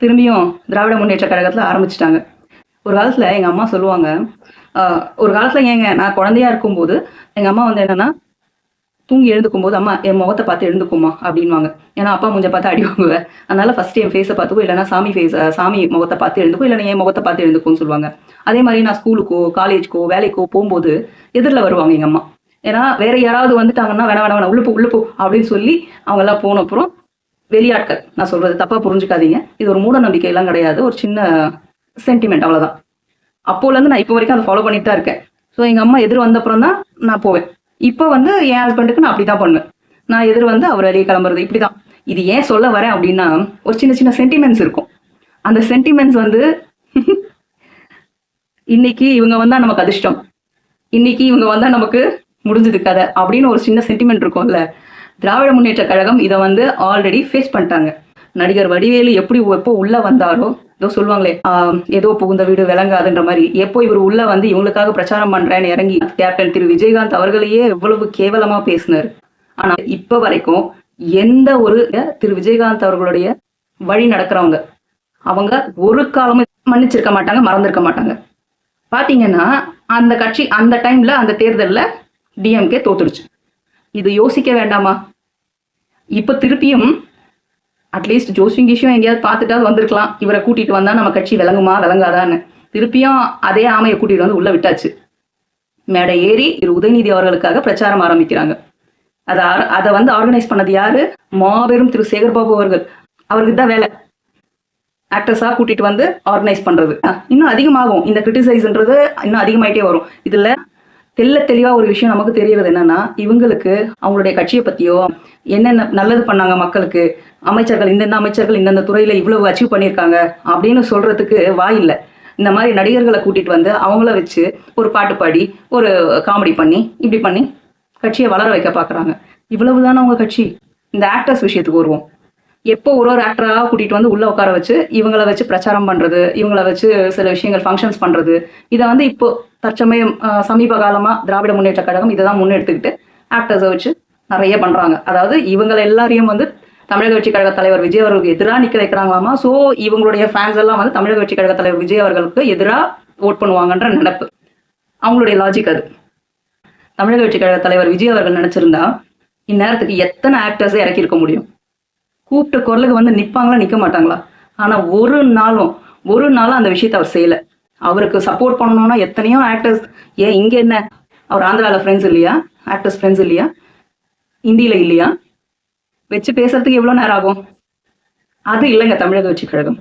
திரும்பியும் திராவிட முன்னேற்ற கழகத்தில் ஆரம்பிச்சிட்டாங்க. ஒரு காலத்தில் எங்கள் அம்மா சொல்லுவாங்க ஆஹ், ஒரு காலத்தில் ஏங்க நான் குழந்தையா இருக்கும்போது எங்கள் அம்மா வந்து என்னன்னா தூங்கி எழுந்துக்கும் போது அம்மா என் முகத்தை பார்த்து எழுந்துக்குமா அப்படின்வாங்க ஏன்னா அப்பா முஞ்ச பார்த்து அடி வாங்குவேன். அதனால ஃபர்ஸ்ட் என் ஃபேஸை பார்த்துக்கோ இல்லைனா சாமி ஃபேஸ் சாமி முகத்தை பார்த்து எழுந்துக்கும் இல்லைனா என் முகத்தை பார்த்து எழுந்துக்கும்னு சொல்லுவாங்க. அதே மாதிரி நான் ஸ்கூலுக்கோ காலேஜ்க்கோ வேலைக்கோ போகும்போது எதிரில் வருவாங்க எங்கள் அம்மா. ஏன்னா வேற யாராவது வந்துட்டாங்கன்னா வேணா வேணா வேணா உள்ளுப்பு உள்ளுப்பு அப்படின்னு சொல்லி அவங்க எல்லாம் போன அப்புறம் வெளியாட்கள். நான் சொல்றது தப்பா புரிஞ்சுக்காதீங்க. இது ஒரு மூட நம்பிக்கை எல்லாம் கிடையாது. ஒரு சின்ன சென்டிமெண்ட் அவ்வளவுதான். அப்போலேருந்து நான் இப்போ வரைக்கும் அதை ஃபாலோ பண்ணிட்டு தான் இருக்கேன். ஸோ எங்கள் அம்மா எதிர் வந்தப்புறம் தான் நான் போவேன். இப்போ வந்து என் ஹஸ்பண்டுக்கு நான் அப்படி தான் பண்ணுவேன். நான் எதிர் வந்து அவர் வெளியே கிளம்புறது இப்படி தான் இது ஏன் சொல்ல வரேன் அப்படின்னா ஒரு சின்ன சின்ன சென்டிமெண்ட்ஸ் இருக்கும். அந்த சென்டிமெண்ட்ஸ் வந்து இன்னைக்கு இவங்க வந்தா நமக்கு அதிர்ஷ்டம். இன்னைக்கு இவங்க வந்தா நமக்கு முடிஞ்சது கதை அப்படின்னு ஒரு சின்ன சென்டிமெண்ட் இருக்கும்ல. திராவிட முன்னேற்ற கழகம் இதை வந்து ஆல்ரெடி ஃபேஸ் பண்ணிட்டாங்க. நடிகர் வடிவேலு எப்படி எப்போ உள்ள வந்தாரோ ஏதோ சொல்லுவாங்களே ஆஹ், ஏதோ புகுந்த வீடு விளங்காதுன்ற மாதிரி எப்போ இவர் உள்ள வந்து இவங்களுக்காக பிரச்சாரம் பண்றேன்னு இறங்கி கேப்டன் திரு விஜயகாந்த் அவர்களையே எவ்வளவு கேவலமா பேசினார். ஆனா இப்ப வரைக்கும் எந்த ஒரு திரு விஜயகாந்த் அவர்களுடைய வழி நடக்கிறவங்க அவங்க ஒரு காலமும் மன்னிச்சிருக்க மாட்டாங்க மறந்திருக்க மாட்டாங்க. பாத்தீங்கன்னா அந்த கட்சி அந்த டைம்ல அந்த தேர்தல்ல டிஎம்கே தோத்துடுச்சு. இது யோசிக்க வேண்டாமா? இப்ப திருப்பியும் அட்லீஸ்ட் ஜோசிங் கிஷும் எங்கேயாவது பார்த்துட்டாவது வந்திருக்கலாம். இவரை கூட்டிட்டு வந்தா நம்ம கட்சி விளங்குமா விளங்காதான்னு. திருப்பியும் அதே ஆமையை கூட்டிட்டு வந்து உள்ள விட்டாச்சு. மேடை ஏறி இரு உதயநிதி அவர்களுக்காக பிரச்சாரம் ஆரம்பிக்கிறாங்க. அதை அதை வந்து ஆர்கனைஸ் பண்ணது யாரு? மாபெரும் திரு சேகர்பாபு அவர்கள். அவருக்கு தான் வேலை. ஆக்டர்ஸாக கூட்டிட்டு வந்து ஆர்கனைஸ் பண்றது. இன்னும் அதிகமாகும். இந்த கிரிட்டிசைஸ்ன்றது இன்னும் அதிகமாயிட்டே வரும். இதுல தெல்ல தெளிவா ஒரு விஷயம் நமக்கு தெரியறது என்னன்னா இவங்களுக்கு அவங்களுடைய கட்சியை பத்தியோ என்னென்ன நல்லது பண்ணாங்க மக்களுக்கு அமைச்சர்கள் இந்தந்த அமைச்சர்கள் இந்தந்த துறையில இவ்வளவு அச்சீவ் பண்ணியிருக்காங்க அப்படின்னு சொல்றதுக்கு வாய் இல்லை. இந்த மாதிரி நடிகர்களை கூட்டிட்டு வந்து அவங்கள வச்சு ஒரு பாட்டு பாடி ஒரு காமெடி பண்ணி இப்படி பண்ணி கட்சியை வளர வைக்க பாக்குறாங்க. இவ்வளவுதானே அவங்க கட்சி? இந்த ஆக்டர்ஸ் விஷயத்துக்கு வருவோம். எப்போ ஒரு ஒரு ஆக்டராக கூட்டிகிட்டு வந்து உள்ளே உட்கார வச்சு இவங்கள வச்சு பிரச்சாரம் பண்ணுறது இவங்கள வச்சு சில விஷயங்கள் ஃபங்க்ஷன்ஸ் பண்ணுறது இதை வந்து இப்போ தற்சமயம் சமீப காலமாக திராவிட முன்னேற்ற கழகம் இதை தான் முன்னெடுத்துக்கிட்டு ஆக்டர்ஸை வச்சு நிறைய பண்ணுறாங்க அதாவது இவங்களை எல்லாரையும் வந்து தமிழக வெற்றி கழக தலைவர் விஜய் அவர்களுக்கு எதிராக நிற்க வைக்கிறாங்களாமா? ஸோ இவங்களுடைய ஃபேன்ஸ் எல்லாம் வந்து தமிழக வெற்றி கழக தலைவர் விஜய் அவர்களுக்கு எதிராக ஓட் பண்ணுவாங்கன்ற நடப்பு அவங்களுடைய லாஜிக் அது. தமிழக வெற்றி கழக தலைவர் விஜய் அவர்கள் நினைச்சிருந்தா இந்நேரத்துக்கு எத்தனை ஆக்டர்ஸை இறக்கியிருக்க முடியும்? கூப்பிட்ட குரலுக்கு வந்து நிற்பாங்களா நிற்க மாட்டாங்களா? ஆனால் ஒரு நாளும் ஒரு நாளும் அந்த விஷயத்தை அவர் செய்யல. அவருக்கு சப்போர்ட் பண்ணணும்னா எத்தனையோ ஆக்டர்ஸ் ஏன் இங்கே என்ன? அவர் ஆந்திராவில் ஃப்ரெண்ட்ஸ் இல்லையா? ஆக்டர்ஸ் ஃப்ரெண்ட்ஸ் இல்லையா? இந்தியில் இல்லையா? வச்சு பேசுறதுக்கு எவ்வளோ நேரம் ஆகும்? அது இல்லைங்க தமிழக வச்சு கழகம்